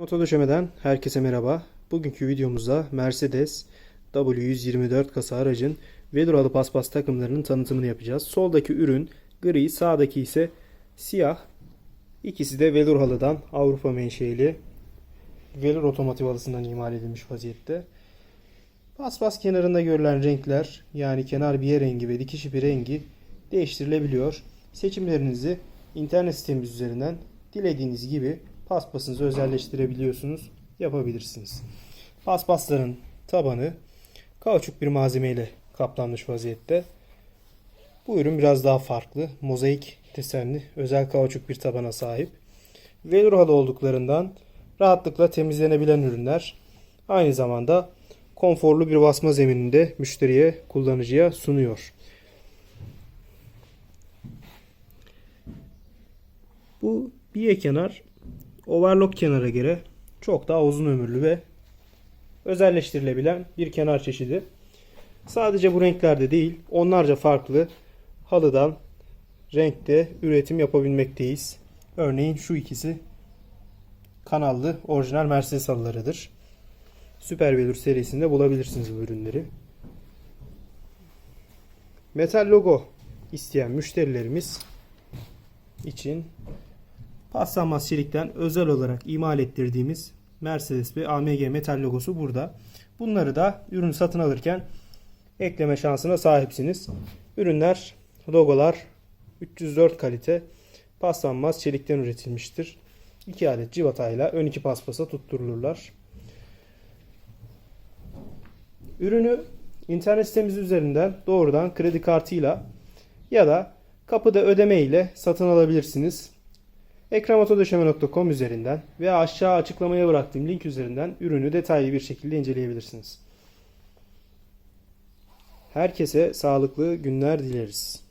Moto döşemeden herkese merhaba. Bugünkü videomuzda Mercedes W124 kasa aracın Velouralı paspas takımlarının tanıtımını yapacağız. Soldaki ürün gri, sağdaki ise siyah. İkisi de Velour halıdan Avrupa menşeili Velour otomotiv halısından imal edilmiş vaziyette. Paspas kenarında görülen renkler yani kenar biye rengi ve dikiş ipi rengi değiştirilebiliyor. Seçimlerinizi internet sitemiz üzerinden dilediğiniz gibi paspasınızı özelleştirebiliyorsunuz, yapabilirsiniz. Paspasların tabanı kauçuk bir malzemeyle kaplanmış vaziyette. Bu ürün biraz daha farklı. Mozaik desenli özel kauçuk bir tabana sahip. Velour halı olduklarından rahatlıkla temizlenebilen ürünler. Aynı zamanda konforlu bir basma zemininde müşteriye, kullanıcıya sunuyor. Bu biye kenar overlock kenara göre çok daha uzun ömürlü ve özelleştirilebilen bir kenar çeşidi. Sadece bu renklerde değil, onlarca farklı halıdan renkte üretim yapabilmekteyiz. Örneğin şu ikisi kanallı orijinal Mercedes halılarıdır. Süper Velour serisinde bulabilirsiniz bu ürünleri. Metal logo isteyen müşterilerimiz için paslanmaz çelikten özel olarak imal ettirdiğimiz Mercedes ve AMG metal logosu burada. Bunları da ürün satın alırken ekleme şansına sahipsiniz. Ürünler, logolar 304 kalite paslanmaz çelikten üretilmiştir. 2 adet civatayla ön iki paspasa tutturulurlar. Ürünü internet sitemiz üzerinden doğrudan kredi kartıyla ya da kapıda ödeme ile satın alabilirsiniz. ekramotodöşeme.com üzerinden veya aşağı açıklamaya bıraktığım link üzerinden ürünü detaylı bir şekilde inceleyebilirsiniz. Herkese sağlıklı günler dileriz.